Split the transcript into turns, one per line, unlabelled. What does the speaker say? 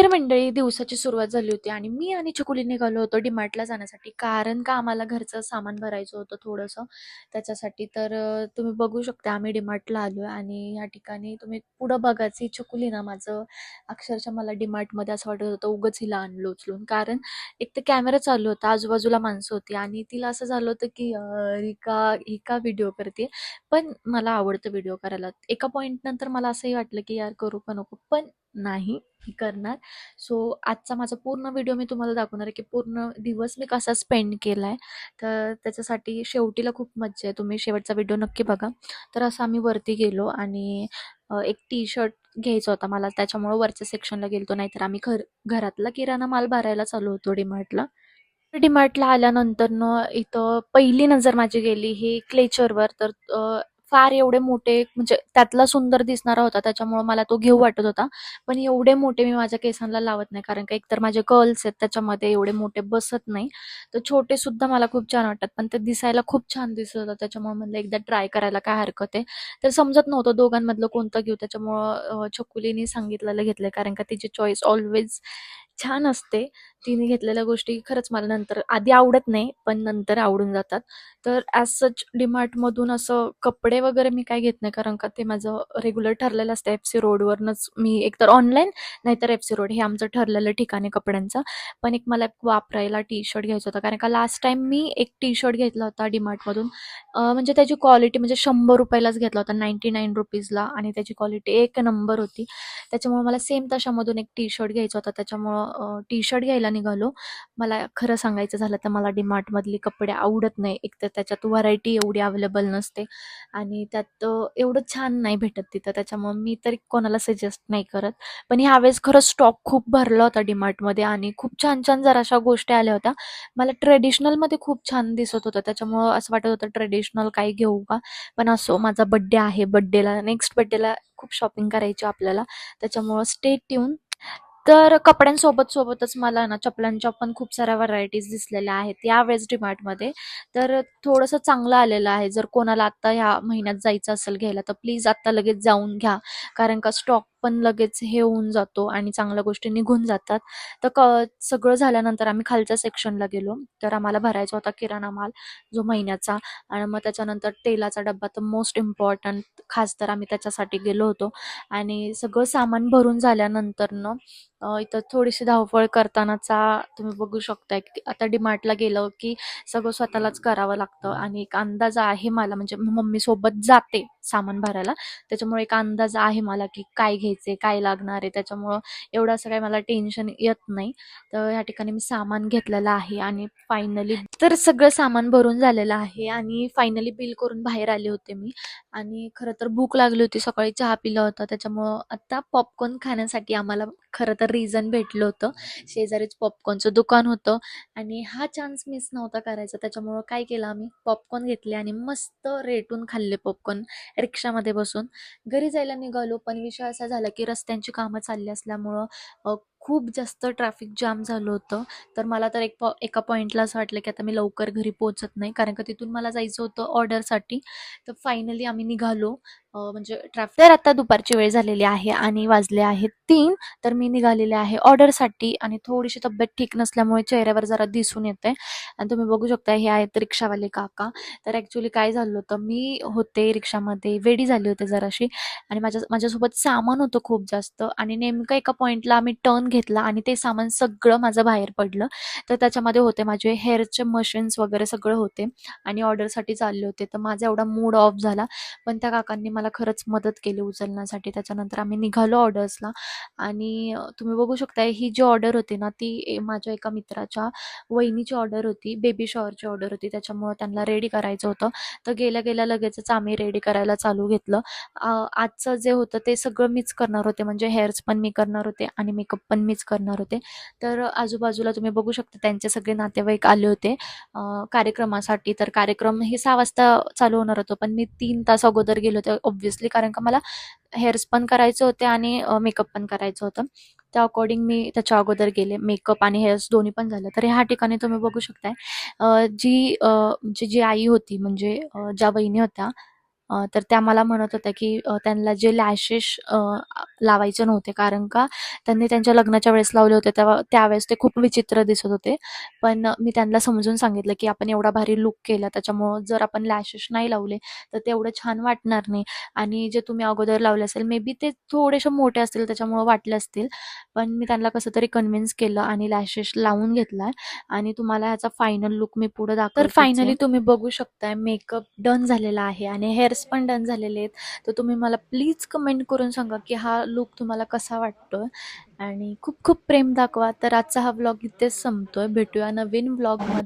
तर मंडळी दिवसाची सुरुवात झाली होती आणि मी आणि चिकुली निघालो होतो डिमार्टला जाण्यासाठी. कारण का आम्हाला घरचं सामान भरायचं होतं थोडंसं. त्याच्यासाठी तर तुम्ही बघू शकता आम्ही डिमार्टला आलो आहे आणि या ठिकाणी तुम्ही पुढं बघायची चिकुली ना माझं अक्षरशः मला डिमार्टमध्ये असं वाटत होतं उगाच हिला आणलं उचलून. कारण एक तर कॅमेरा चालू होता आजूबाजूला माणसं होती आणि तिला असं झालं होतं की रिका ही का व्हिडिओ करते? पण मला आवडतं व्हिडिओ करायला. एका पॉईंट नंतर मला असंही वाटलं की यार करू का नको? पण नाही करणार. सो आजचा माझा पूर्ण व्हिडिओ मी तुम्हाला दाखवणार आहे की पूर्ण दिवस मी कसा स्पेंड केला आहे तर त्याच्यासाठी शेवटीला खूप मज्जा आहे. तुम्ही शेवटचा व्हिडिओ नक्की बघा. तर असं आम्ही वरती गेलो आणि एक टी शर्ट घ्यायचा होता मला. त्याच्यामुळं वरच्या सेक्शनला गेलतो. नाहीतर आम्ही घर घरातला किराणा माल भरायला चालू होतो डीमार्टला डीमार्टला आल्यानंतरनं इथं पहिली नजर माझी गेली ही क्लेचरवर तर फार एवढे मोठे म्हणजे त्यातला सुंदर दिसणारा होता त्याच्यामुळं मला तो घेऊ वाटत होता. पण एवढे मोठे मी माझ्या केसांना लावत नाही कारण का एकतर माझे कर्ल्स आहेत त्याच्यामध्ये एवढे मोठे बसत नाही. तर छोटे सुद्धा मला खूप छान वाटतात पण ते दिसायला खूप छान दिसत होतं त्याच्यामुळे म्हणलं एकदा ट्राय करायला काय हरकत आहे. तर समजत नव्हतं दोघांमधलं कोणतं घेऊ त्याच्यामुळं छकुलीने सांगितलेलं घेतलं कारण का तिची चॉईस ऑलवेज छान असते. तिने घेतलेल्या गोष्टी खरंच मला नंतर आधी आवडत नाही पण नंतर आवडून जातात. तर ॲज सच डीमार्टमधून असं कपडे वगैरे मी काय घेत नाही कारण का ते माझं रेग्युलर ठरलेलं असतं. एफ सी रोडवरनंच मी एकतर ऑनलाईन नाहीतर एफ सी रोड हे आमचं ठरलेलं ठिकाण आहे कपड्यांचं. पण एक मला एक वापरायला टी शर्ट घ्यायचं होतं कारण का लास्ट टाइम मी एक टी शर्ट घेतला होता डीमार्टमधून म्हणजे त्याची क्वालिटी म्हणजे शंभर रुपयालाच घेतला होता नाईन्टी नाईन रुपीजला आणि त्याची क्वालिटी एक नंबर होती. त्याच्यामुळे मला सेम तशामधून एक टी शर्ट घ्यायचा होता. त्याच्यामुळं टी शर्ट घ्यायला निघालो. मला खरं सांगायचं झालं तर मला डीमार्टमधली कपडे आवडत नाही. एक तर त्याच्यात व्हरायटी एवढी अवेलेबल नसते आणि त्यात एवढं छान नाही भेटत तिथं. त्याच्यामुळं मी तरी कोणाला सजेस्ट नाही करत. पण ह्यावेळेस खरंच स्टॉक खूप भरला होता डीमार्टमध्ये आणि खूप छान छान जराशा गोष्टी आल्या होत्या. मला ट्रेडिशनलमध्ये खूप छान दिसत होतं. त्याच्यामुळं असं वाटत होतं ट्रेडिशनल काही घेऊ का? पण असो माझा बड्डे आहे. बड्डेला नेक्स्ट बड्डेला खूप शॉपिंग करायची आपल्याला. त्याच्यामुळं स्टेट येऊन तर कपड्यांसोबत सोबतच मला ना चपलांच्या पण खूप साऱ्या व्हरायटीज दिसलेल्या आहेत. यावेळेस डीमार्टमध्ये. तर थोडंसं चांगलं आलेलं आहे. जर कोणाला आत्ता ह्या महिन्यात जायचं असेल घ्यायला तर प्लीज आत्ता लगेच जाऊन घ्या. कारण का स्टॉक पण लगेच हे होऊन जातो आणि चांगल्या गोष्टी निघून जातात. तर क सगळं झाल्यानंतर आम्ही खालच्या सेक्शनला गेलो. तर आम्हाला भरायचा होता किराणा माल जो महिन्याचा. आणि मग त्याच्यानंतर तेलाचा डब्बा तर मोस्ट इम्पॉर्टंट खास तर आम्ही त्याच्यासाठी गेलो होतो. आणि सगळं सामान भरून झाल्यानंतरनं इथं थोडीशी धावपळ करतानाचा तुम्ही बघू शकताय की आता डिमार्टला गेलं की सगळं स्वतःलाच करावं लागतं. आणि एक अंदाज आहे मला म्हणजे मम्मी सोबत जाते सामान भरायला. त्याच्यामुळे एक अंदाज आहे मला की काय घे घ्यायचे काय लागणार आहे त्याच्यामुळं एवढं असं काही मला टेन्शन येत नाही. तर ह्या ठिकाणी मी सामान घेतलेलं आहे आणि फायनली तर सगळं सामान भरून झालेलं आहे आणि फायनली बिल करून बाहेर आले होते मी. आणि खरं तर भूक लागली होती सकाळी चहा पिला होता त्याच्यामुळं आता पॉपकॉर्न खाण्यासाठी आम्हाला खरं तर रिझन भेटलं होतं. शेजारीच पॉपकॉर्नचं दुकान होतं आणि हा चान्स मिस नव्हता करायचा त्याच्यामुळं काय केलं आम्ही पॉपकॉर्न घेतले आणि मस्त रेटून खाल्ले पॉपकॉर्न रिक्षामध्ये बसून. घरी जायला निघालो पण विषय असा झाला की रस्त्यांची कामं चालली असल्यामुळं अ, खूप जास्त ट्रॅफिक जाम झालं होतं. तर मला तर एक पॉ एका पॉईंटला असं वाटलं की आता मी लवकर घरी पोहोचत नाही. कारण का तिथून मला जायचं होतं ऑर्डरसाठी तर फायनली आम्ही निघालो. म्हणजे ट्रॅफिक तर आता दुपारची वेळ झालेली आहे आणि वाजले आहेत तीन. तर मी निघालेले आहे ऑर्डरसाठी आणि थोडीशी तब्येत ठीक नसल्यामुळे चेहऱ्यावर जरा दिसून येते आणि तुम्ही बघू शकता हे आहेत रिक्षावाले काका. तर ॲक्च्युली काय झालं होतं मी होते रिक्षामध्ये वेडी झाली होते जराशी. आणि माझ्या माझ्यासोबत सामान होतं खूप जास्त. आणि नेमकं एका पॉईंटला आम्ही टर्न घेतला आणि ते सामान सगळं माझं बाहेर पडलं. तर त्याच्यामध्ये होते माझे हेअरचे मशीन्स वगैरे सगळं होते आणि ऑर्डरसाठी चालले होते. तर माझा एवढा मूड ऑफ झाला. पण त्या काकांनी मला खरंच मदत केली उचलण्यासाठी. त्याच्यानंतर आम्ही निघालो ऑर्डर्सला आणि तुम्ही बघू शकता ही जी ऑर्डर होती ना ती ए- माझ्या एका मित्राच्या वहिनीची ऑर्डर होती. बेबी शॉवरची ऑर्डर होती. त्याच्यामुळं त्यांना रेडी करायचं होतं. तर गेल्या गेल्या लगेचच आम्ही रेडी करायला चालू घेतलं. आजचं जे होतं ते सगळं मीच करणार होते. म्हणजे हेअर्स पण मी करणार होते आणि मेकअप पण मीच करणार होते. तर आजूबाजूला तुम्ही बघू शकता त्यांचे सगळे नातेवाईक आले होते. कार्यक्रमासाठी. तर कार्यक्रम हे सहा वाजता चालू होणार होतो. पण मी तीन तास अगोदर गेले होते ऑब्व्हियसली कारण का मला हेअर्स पण करायचे होते आणि मेकअप पण करायचं होतं. त्या अकॉर्डिंग मी त्याच्या अगोदर गेले. मेकअप आणि हेअर्स दोन्ही पण झालं. तर ह्या ठिकाणी तुम्ही बघू शकताय जी म्हणजे जी आई होती म्हणजे ज्या बहिणी होत्या तर त्या मला म्हणत होत्या की त्यांना जे लॅशेस लावायचे नव्हते. कारण का? त्यांनी त्यांच्या लग्नाच्या वेळेस लावले होते. तेव्हा त्यावेळेस ते खूप विचित्र दिसत होते. पण मी त्यांना समजून सांगितलं की आपण एवढा भारी लुक केला. त्याच्यामुळं जर आपण लॅशेस नाही लावले तर ते एवढं छान वाटणार नाही. आणि जे तुम्ही अगोदर लावले असेल मे बी ते थोडेसे मोठे असतील त्याच्यामुळं वाटले असतील. पण मी त्यांना कसं तरी कन्व्हिन्स केलं आणि लॅशेस लावून घेतलाय. आणि तुम्हाला ह्याचा फायनल लुक मी पुढे दाखवते. तर फायनली तुम्ही बघू शकताय मेकअप डन झालेला आहे आणि हेअर्स पण डन झालेले आहेत. तर तुम्ही मला प्लीज कमेंट करून सांगा की हा लुक तुम्हाला कसा वाटतोय? आणि खूप खूप प्रेम दाखवा. तर आजचा हा व्लॉग इथेच संपतोय. भेटूया नवीन व्लॉगमध्ये